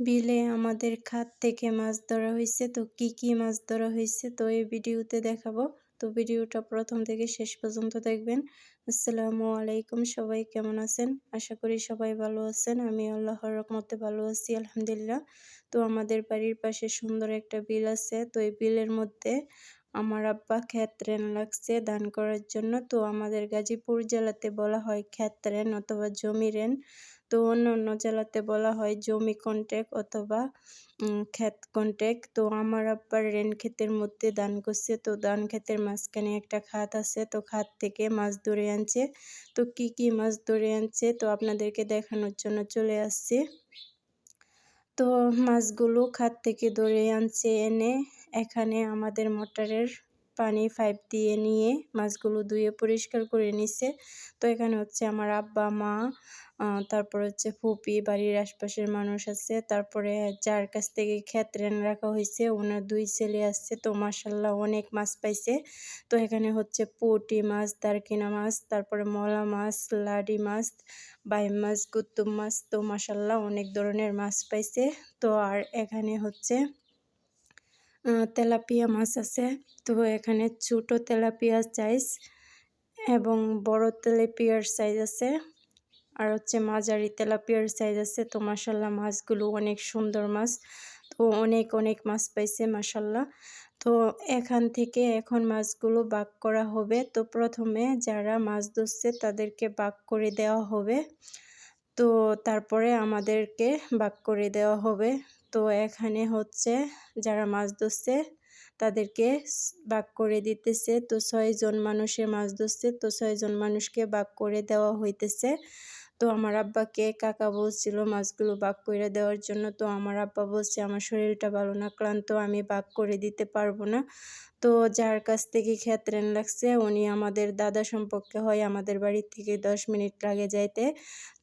বিলে আমাদের খাত থেকে মাছ ধরা হয়েছে তো কি কি মাছ ধরা হয়েছে তো এই ভিডিওতে দেখাবো। তো ভিডিওটা প্রথম থেকে শেষ পর্যন্ত দেখবেন। আসসালামু আলাইকুম, সবাই কেমন আছেন? আশা করি সবাই ভালো আছেন। আমি আল্লাহর রহমতে ভালো আছি, আলহামদুলিল্লাহ। তো আমাদের বাড়ির পাশে সুন্দর একটা বিল আছে, তো এই বিলের মধ্যে আমার আব্বা খ্যাত রেন লাগছে দান করার জন্য। তো আমাদের গাজীপুর জেলাতে বলা হয় খ্যাত রেন অথবা জমি রেন। তো অন্য অন্য জেলাতে বলা হয় জমি কন্টেক অথবা ক্ষেত কন্টেক। তো আমার আব্বার রেন ক্ষেতের মধ্যে দান করছে। তো ধান ক্ষেতের মাঝখানে একটা খাত আছে। তো খাত থেকে মাছ ধরে আনছে। তো কি কি মাছ ধরে আনছে? তো আপনাদেরকে দেখানোর জন্য চলে আসছে। তো মাছগুলো খাত থেকে ধরে আনছে এনে এখানে আমাদের মোটরের পানি পাইপ দিয়ে নিয়ে মাছগুলো ধুয়ে পরিষ্কার করে নিছে। তো এখানে হচ্ছে আমার আব্বা, মা তারপর হচ্ছে ফুপি, বাড়ির আশপাশের মানুষ আছে। তারপরে যার কাছ থেকে ক্ষেত রেন রাখা হয়েছে, ওনার দুই ছেলে আসছে তো মাসাল্লাহ অনেক মাছ পাইছে। তো এখানে হচ্ছে পুটি মাছ, দারকিনা মাছ, তারপরে মলা মাছ, লাডি মাছ, বাইম মাছ গুত্তুম মাছ। তো মাসাল্লাহ অনেক ধরনের মাছ পাইছে। তো আর এখানে হচ্ছে তেলাপিয়া মাছ আছে। তো এখানে ছোটো তেলাপিয়া সাইজ এবং বড় তেলাপিয়ার সাইজ আছে। আর হচ্ছে মাঝারি তেলাপিয়ার সাইজ আছে। তো মাসাল্লাহ মাছগুলো অনেক সুন্দর মাছ। তো অনেক অনেক মাছ পাইছে মাসাল্লাহ তো এখান থেকে এখন মাছগুলো বাক করা হবে। তো প্রথমে যারা মাছ ধরছে তাদেরকে বাক করে দেওয়া হবে। তো তারপরে আমাদেরকে বাক করে দেওয়া হবে। তো এখানে হচ্ছে যারা মাছ ধরছে, তাদেরকে বাক করে দিতেছে। তো ছয়জন মানুষের মাছ ধরছে, তো ছয়জন মানুষকে বাক করে দেওয়া হইতেছে। তো আমার আব্বাকে কাকা বলছিল মাছগুলো বাক করে দেওয়ার জন্য। তো আমার আব্বা বলছে, আমার শরীরটা ভালো না, ক্লান্ত, আমি বাক করে দিতে পারব না। তো যার কাছ থেকে ক্ষেত রেন লাগছে, উনি আমাদের দাদা সম্পর্কে হয় আমাদের বাড়ির থেকে দশ মিনিট লাগে যাইতে।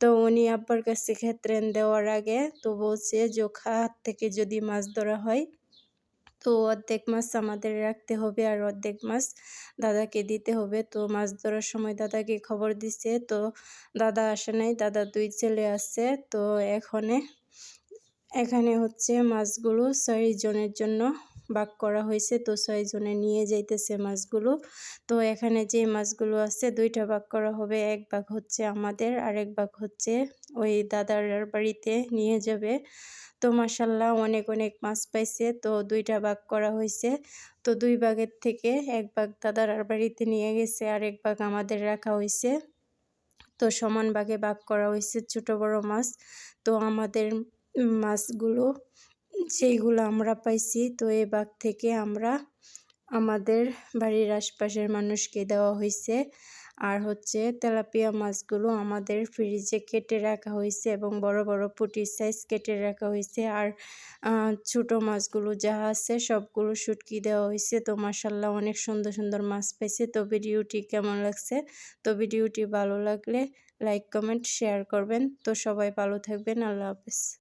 তো উনি আব্বার কাছে ক্ষেত রেন দেওয়ার আগে তো বলছে যে খাত থেকে যদি মাছ ধরা হয় তো অর্ধেক মাছ আমাদের রাখতে হবে আর অর্ধেক মাছ দাদাকে দিতে হবে। তো মাছ ধরার সময় দাদাকে খবর দিছে। তো দাদা আসে নাই, দাদা দুই ছেলে আছে। তো এখানে এখানে হচ্ছে মাছগুলো ছয় জনের জন্য বাক করা হয়েছে। তো ছয় জনে নিয়ে যাইতেছে মাছগুলো। তো এখানে যে মাছগুলো আছে, দুইটা ভাগ করা হবে। এক ভাগ হচ্ছে আমাদের, আরেক ভাগ হচ্ছে ওই দাদার বাড়িতে নিয়ে যাবে। তো মাসাল্লাহ অনেক অনেক মাছ পাইছে। তো দুইটা ভাগ করা হয়েছে। তো দুই ভাগের থেকে এক ভাগ দাদার বাড়িতে নিয়ে গেছে আর এক ভাগ আমাদের রাখা হয়েছে। তো সমান ভাগে ভাগ করা হয়েছে ছোট বড় মাছ। তো আমাদের মাছগুলো যেইগুলো আমরা পাইছি, তো এই ভাগ থেকে আমরা আমাদের বাড়ির আশপাশের মানুষকে দেওয়া হয়েছে আর হচ্ছে তেলাপিয়া মাছগুলো আমাদের ফ্রিজে কেটে রাখা হয়েছে এবং বড় বড় পুটির সাইজ কেটে রাখা হয়েছে আর ছোট মাছগুলো যা আছে সবগুলো শুটকি দেওয়া হয়েছে তো মাসাল্লাহ অনেক সুন্দর সুন্দর মাছ পেয়েছে তো ভিডিওটি কেমন লাগছে? তো ভিডিওটি ভালো লাগলে লাইক কমেন্ট শেয়ার করবেন। তো সবাই ভালো থাকবেন। আল্লাহ হাফেজ।